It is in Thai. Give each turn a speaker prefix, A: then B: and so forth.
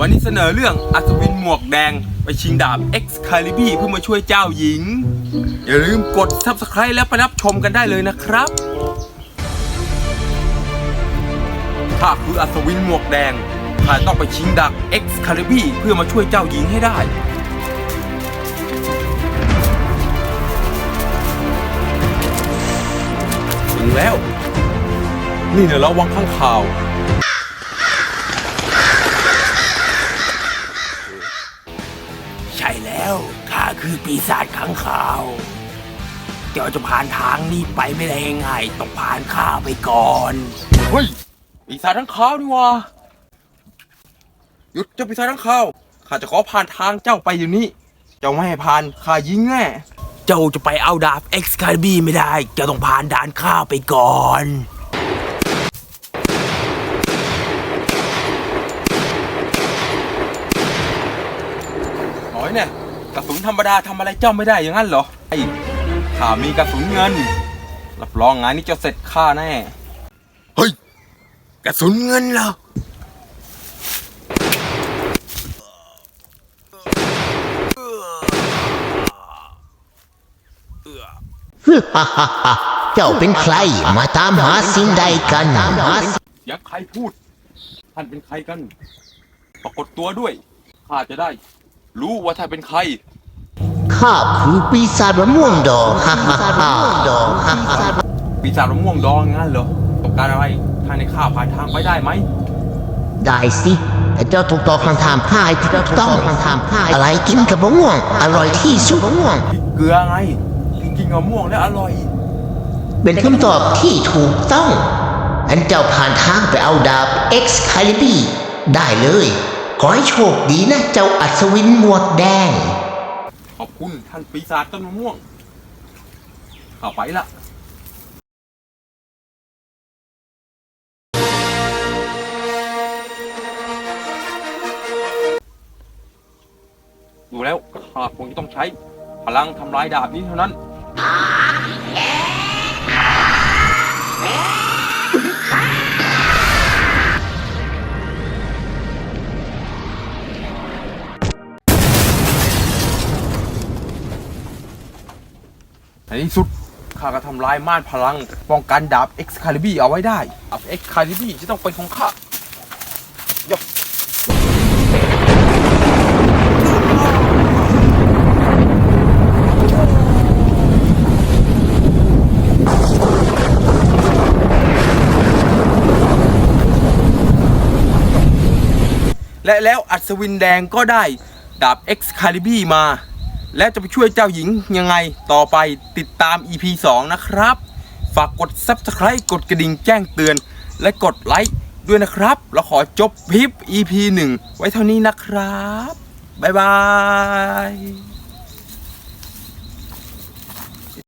A: วันนี้เสนอเรื่องอัศวินหมวกแดง ไปชิงดาบ Excalibur เพื่อมาช่วยเจ้าหญิง อย่าลืมกด Subscribe แล้วไปรับชมกันได้เลยนะครับข้าคืออัศวินหมวกแดงข้าต้องไปชิงดาบ Excalibur เพื่อมาช่วยเจ้าหญิงให้ได้ถึงแล้ว นี่เนี่ยเระวังข้างข่าว
B: ใช่แล้วข้าคือปีศาจข้างขาว เจ้าจะผ่านทางนี้ไปไม่ได้ง่ายๆต้องผ่านข้าไปก่อน
A: เฮ้ยปีศาจทั้งขาวนี่หวะหยุดเจ้าปีศาจทั้งขาวข้าจะขอผ่านทางเจ้าไปอยู่นี้เจ้าไม่ให้ผ่านข้ายิงแน่
B: เจ้าจะไปเอาดาบ Excalibur ไม่ได้เจ้าต้องผ่านด่านข้าไปก่อน
A: น้อย เนี่ยกระสุนธรรมดาทำอะไรเจ้าไม่ได้อย่างนั้นเหรอไอ้ข้ามีกระสุนเงิน รับรองงานนี้เจ้าเสร็จข้าแน่เฮ้ยกระสุนเงินเหรอ
C: ฮ่าฮ่าฮ่าเจ้าเป็นใครมาตามหาสิ่งใดกันตามหา
A: เสียงใครพูด ท่านเป็นใครกัน ปรากฏตัวด้วยข้าจะได้ รู้ว่าท่านเป็นใคร
C: ข้าคือปีศาจมะม่วงดอกฮ่าฮ่าฮ่าดอกฮ่าฮ่า
A: ปีศาจมะม่วงดองงั้นเหรอต้องการอะไรท่านในข้าผ่านทางไปได้ไหม
C: ได้สิแต่เจ้าถูกตอบคำถามพ่ายที่ถูกต้องคำถามพ่ายอะไรกินกับมะม่วง อร่อยที่สุดมะม่วง
A: พริกเกลือไงที่กินกับมะม่วงแล้วอร่อย
C: เป็นคำตอบที่ถูกต้องอันเจ้าผ่านทางไปเอาดาบ Excalibur ได้เลย ขอให้โชคดีนะ เจ้าอัศวินหมวกแดง
A: ขอบคุณท่านปีศาจต้นมะม่วงข้าไปละดูแล้วข้าคงจะต้องใช้ พลังทำลายดาบนี้เท่านั้น ในที่สุดข้าก็ทำลายม่านพลัง ป้องกันดาบ Excalibur เอาไว้ได้ดาบ Excalibur จะต้องเป็นของข้ายกและแล้วอัศวินแดงก็ได้ดาบ Excalibur มา และจะไปช่วยเจ้าหญิงยังไงต่อไปติดตาม EP 2 นะครับ ฝากกด Subscribe กดกระดิ่งแจ้งเตือน และกดไลค์ด้วยนะครับ เราขอจบพิป EP 1 ไว้เท่านี้นะครับ บ๊ายบาย